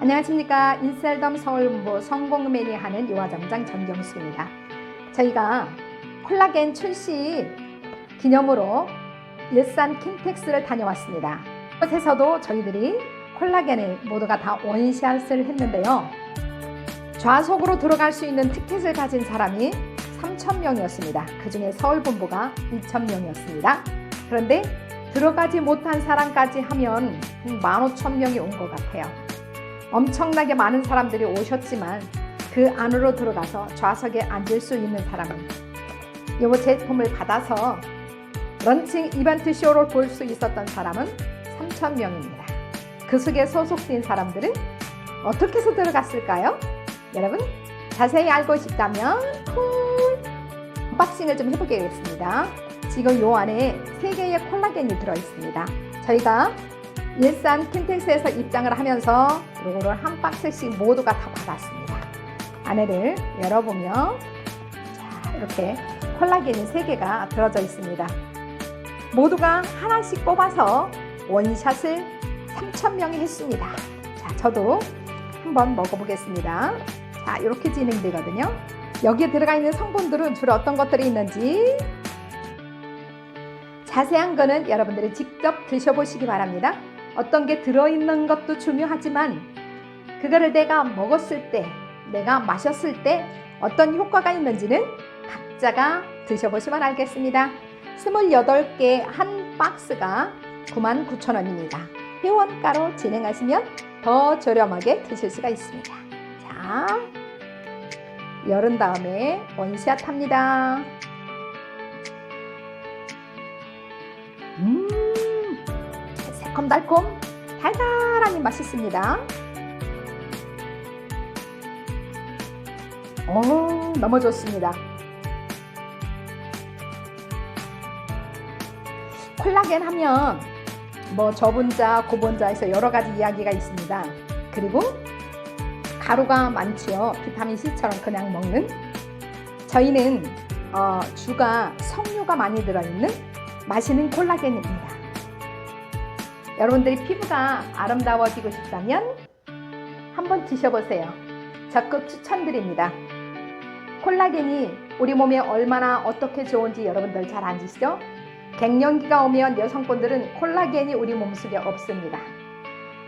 안녕하십니까 인셀덤 서울본부 성공 매니아하는 요화점장 전경수입니다. 저희가 콜라겐 출시 기념으로 일산 킨텍스를 다녀왔습니다. 이곳에서도 저희들이 콜라겐을 모두가 다 원샷을 했는데요. 좌석으로 들어갈 수 있는 티켓을 가진 사람이 3,000명이었습니다. 그 중에 서울본부가 2,000명이었습니다. 그런데 들어가지 못한 사람까지 하면 15,000명이 온 것 같아요. 엄청나게 많은 사람들이 오셨지만 그 안으로 들어가서 좌석에 앉을 수 있는 사람은 이 제품을 받아서 런칭 이벤트 쇼를 볼 수 있었던 사람은 3,000명입니다. 그 속에 소속된 사람들은 어떻게 해서 들어갔을까요? 여러분 자세히 알고 싶다면 콜 언박싱을 좀 해보겠습니다. 지금 요 안에 3개의 콜라겐이 들어있습니다. 저희가 일산 킨텍스에서 입장을 하면서 요거를 한 박스씩 모두가 다 받았습니다. 안에를 열어보면 자, 이렇게 콜라겐이 3개가 들어져 있습니다. 모두가 하나씩 뽑아서 원샷을 3,000명이 했습니다. 자, 저도 한번 먹어보겠습니다. 자, 이렇게 진행되거든요. 여기에 들어가 있는 성분들은 주로 어떤 것들이 있는지 자세한 거는 여러분들이 직접 드셔보시기 바랍니다. 어떤 게 들어있는 것도 중요하지만 그거를 내가 먹었을 때, 내가 마셨을 때 어떤 효과가 있는지는 각자가 드셔보시면 알겠습니다. 28개 한 박스가 99,000원입니다. 회원가로 진행하시면 더 저렴하게 드실 수가 있습니다. 자, 열은 다음에 원샷 합니다. 음, 새콤달콤 달달하니 맛있습니다. 오, 너무 좋습니다. 콜라겐 하면 뭐 저분자, 고분자에서 여러 가지 이야기가 있습니다. 그리고 가루가 많지요. 비타민 C처럼 그냥 먹는. 저희는 어, 주가 석류가 많이 들어있는 맛있는 콜라겐입니다. 여러분들이 피부가 아름다워지고 싶다면 한번 드셔보세요. 적극 추천드립니다. 콜라겐이 우리 몸에 얼마나 어떻게 좋은지 여러분들 잘 아시죠? 갱년기가 오면 여성분들은 콜라겐이 우리 몸속에 없습니다.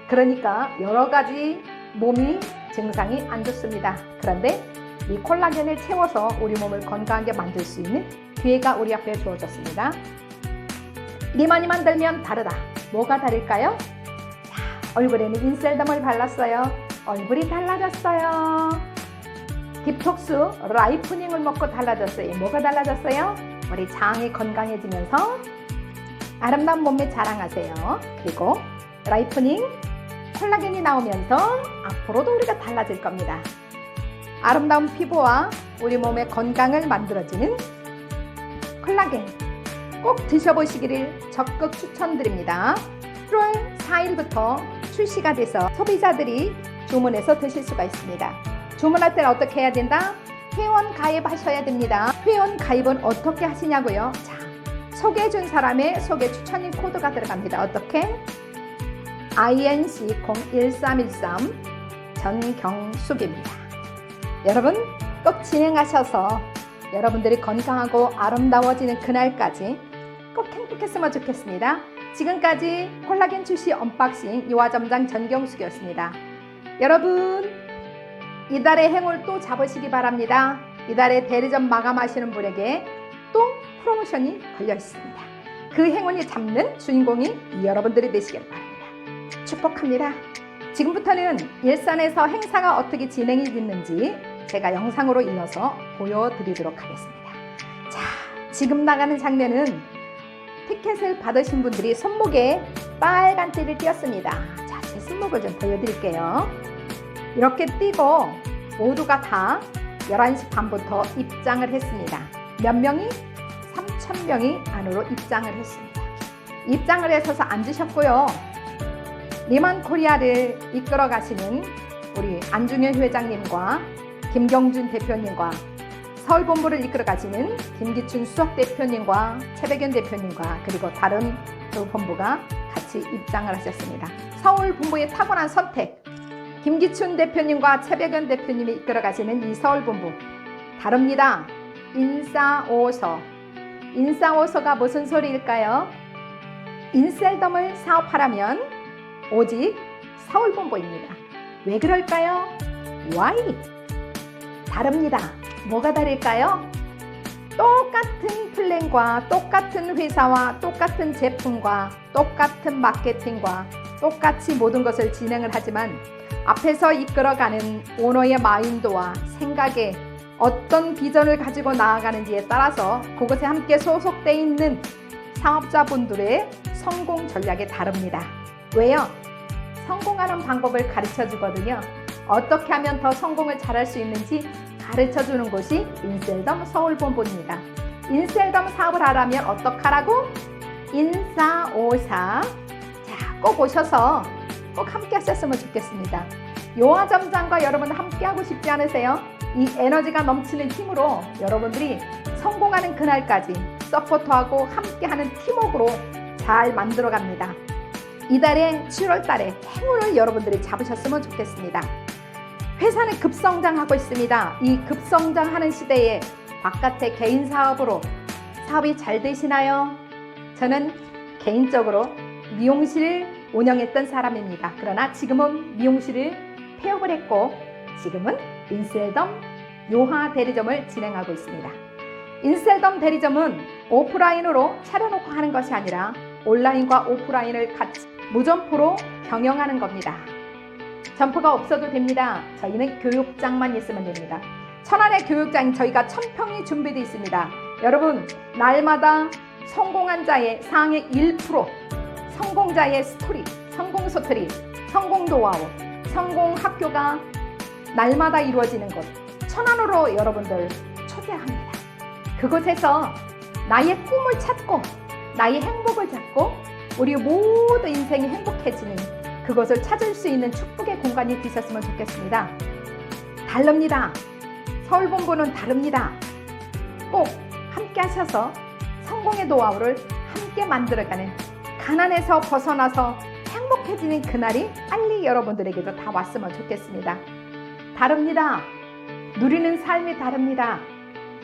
그러니까 여러 가지 몸이 증상이 안 좋습니다. 그런데 이 콜라겐을 채워서 우리 몸을 건강하게 만들 수 있는 기회가 우리 앞에 주어졌습니다. 니만이 만들면 다르다. 뭐가 다를까요? 자, 얼굴에는 인셀덤을 발랐어요. 얼굴이 달라졌어요. 딥톡스 라이프닝을 먹고 달라졌어요. 뭐가 달라졌어요? 우리 장이 건강해지면서 아름다운 몸매 자랑하세요. 그리고 라이프닝 콜라겐이 나오면서 앞으로도 우리가 달라질 겁니다. 아름다운 피부와 우리 몸의 건강을 만들어지는 콜라겐 꼭 드셔보시기를 적극 추천드립니다. 1월 4일부터 출시가 돼서 소비자들이 주문해서 드실 수가 있습니다. 주문할 때는 어떻게 해야 된다? 회원 가입하셔야 됩니다. 회원 가입은 어떻게 하시냐고요? 자, 소개해준 사람의 소개 추천인 코드가 들어갑니다. 어떻게? INC 01313 전경숙입니다. 여러분 꼭 진행하셔서 여러분들이 건강하고 아름다워지는 그날까지 꼭 행복했으면 좋겠습니다. 지금까지 콜라겐 출시 언박싱 유화점장 전경숙이었습니다. 여러분 이달의 행운 또 잡으시기 바랍니다. 이달에 대리점 마감하시는 분에게 또 프로모션이 걸려 있습니다. 그 행운이 잡는 주인공이 여러분들이 되시길 바랍니다. 축복합니다. 지금부터는 일산에서 행사가 어떻게 진행이 됐는지 제가 영상으로 이어서 보여드리도록 하겠습니다. 자, 지금 나가는 장면은 티켓을 받으신 분들이 손목에 빨간 띠를 띄었습니다. 자, 제 손목을 좀 보여드릴게요. 이렇게 띄고 모두가 다 11시 반부터 입장을 했습니다. 몇 명이? 3,000명이 안으로 입장을 했습니다. 입장을 해서 앉으셨고요. 리만 코리아를 이끌어 가시는 우리 안중현 회장님과 김경준 대표님과 서울본부를 이끌어 가시는 김기춘 수석 대표님과 최백현 대표님과 그리고 다른 두 본부가 같이 입장을 하셨습니다. 서울본부의 탁월한 선택, 김기춘 대표님과 최백연 대표님이 이끌어 가시는 이 서울본부 다릅니다. 인싸오서 인싸오서가 무슨 소리일까요? 인셀덤을 사업하라면 오직 서울본부입니다. 왜 그럴까요? Why? 다릅니다. 뭐가 다를까요? 똑같은 플랜과 똑같은 회사와 똑같은 제품과 똑같은 마케팅과 똑같이 모든 것을 진행을 하지만 앞에서 이끌어가는 오너의 마인드와 생각에 어떤 비전을 가지고 나아가는지에 따라서 그것에 함께 소속돼 있는 사업자분들의 성공 전략이 다릅니다. 왜요? 성공하는 방법을 가르쳐 주거든요. 어떻게 하면 더 성공을 잘할 수 있는지 가르쳐 주는 곳이 인셀덤 서울본부입니다. 인셀덤 사업을 하려면 어떡하라고? 인사오사. 자, 꼭 오셔서 꼭 함께 하셨으면 좋겠습니다. 요화점장과 여러분 함께 하고 싶지 않으세요? 이 에너지가 넘치는 힘으로 여러분들이 성공하는 그날까지 서포트하고 함께하는 팀워크로 잘 만들어 갑니다. 이달에 7월 달에 행운을 여러분들이 잡으셨으면 좋겠습니다. 회사는 급성장하고 있습니다. 이 급성장하는 시대에 바깥의 개인 사업으로 사업이 잘 되시나요? 저는 개인적으로 미용실을 운영했던 사람입니다. 그러나 지금은 미용실을 폐업을 했고 지금은 인셀덤 요하 대리점을 진행하고 있습니다. 인셀덤 대리점은 오프라인으로 차려놓고 하는 것이 아니라 온라인과 오프라인을 같이 무점포로 경영하는 겁니다. 점포가 없어도 됩니다. 저희는 교육장만 있으면 됩니다. 천안의 교육장 저희가 천평이 준비되어 있습니다. 여러분 날마다 성공한 자의 상위 1% 성공자의 스토리, 성공 스토리, 성공 노하우, 성공 학교가 날마다 이루어지는 곳 천안으로 여러분들 초대합니다. 그곳에서 나의 꿈을 찾고 나의 행복을 찾고 우리 모두 인생이 행복해지는 그것을 찾을 수 있는 축복의 공간이 되셨으면 좋겠습니다. 다릅니다. 서울본부는 다릅니다. 꼭 함께 하셔서 성공의 노하우를 함께 만들어가는 가난에서 벗어나서 행복해지는 그날이 빨리 여러분들에게도 다 왔으면 좋겠습니다. 다릅니다. 누리는 삶이 다릅니다.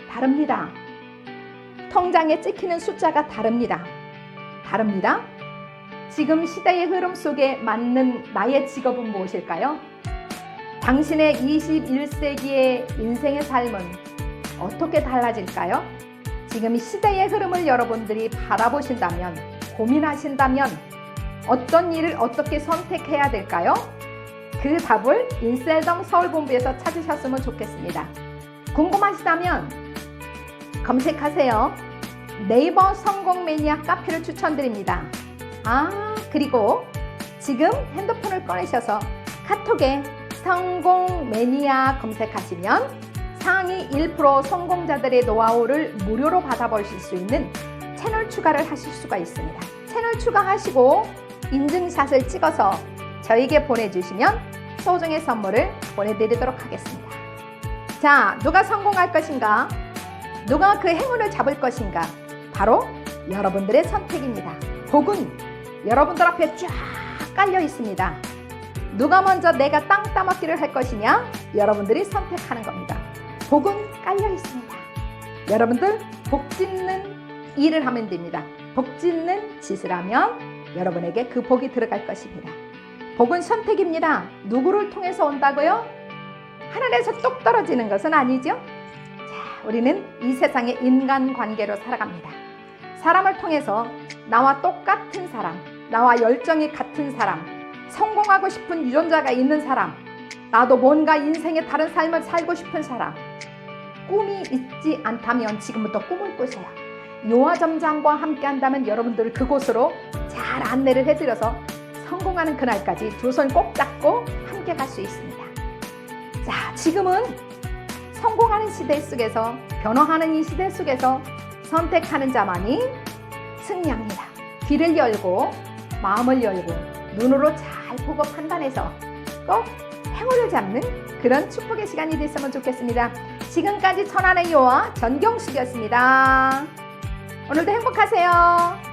다릅니다. 통장에 찍히는 숫자가 다릅니다. 다릅니다. 지금 시대의 흐름 속에 맞는 나의 직업은 무엇일까요? 당신의 21세기의 인생의 삶은 어떻게 달라질까요? 지금 이 시대의 흐름을 여러분들이 바라보신다면, 고민하신다면, 어떤 일을 어떻게 선택해야 될까요? 그 답을 인셀덤 서울본부에서 찾으셨으면 좋겠습니다. 궁금하시다면 검색하세요. 네이버 성공 매니아 카페를 추천드립니다. 아, 그리고 지금 핸드폰을 꺼내셔서 카톡에 성공 매니아 검색하시면 상위 1% 성공자들의 노하우를 무료로 받아보실 수 있는 채널 추가를 하실 수가 있습니다. 채널 추가하시고 인증샷을 찍어서 저에게 보내주시면 소정의 선물을 보내드리도록 하겠습니다. 자, 누가 성공할 것인가? 누가 그 행운을 잡을 것인가? 바로 여러분들의 선택입니다. 복은 여러분들 앞에 쫙 깔려 있습니다. 누가 먼저 내가 땅 따먹기를 할 것이냐? 여러분들이 선택하는 겁니다. 복은 깔려 있습니다. 여러분들 복 짓는 일을 하면 됩니다. 복 짓는 짓을 하면 여러분에게 그 복이 들어갈 것입니다. 복은 선택입니다. 누구를 통해서 온다고요? 하늘에서 뚝 떨어지는 것은 아니죠. 자, 우리는 이 세상의 인간 관계로 살아갑니다. 사람을 통해서 나와 똑같은 사람, 나와 열정이 같은 사람, 성공하고 싶은 유전자가 있는 사람, 나도 뭔가 인생의 다른 삶을 살고 싶은 사람, 꿈이 있지 않다면 지금부터 꿈을 꾸세요. 요화점장과 함께 한다면 여러분들을 그곳으로 잘 안내를 해드려서 성공하는 그날까지 두 손 꼭 잡고 함께 갈 수 있습니다. 자, 지금은 성공하는 시대 속에서 변화하는 이 시대 속에서 선택하는 자만이 승리합니다. 귀를 열고 마음을 열고 눈으로 잘 보고 판단해서 꼭 행운을 잡는 그런 축복의 시간이 됐으면 좋겠습니다. 지금까지 천안의 요와 전경숙이었습니다. 오늘도 행복하세요.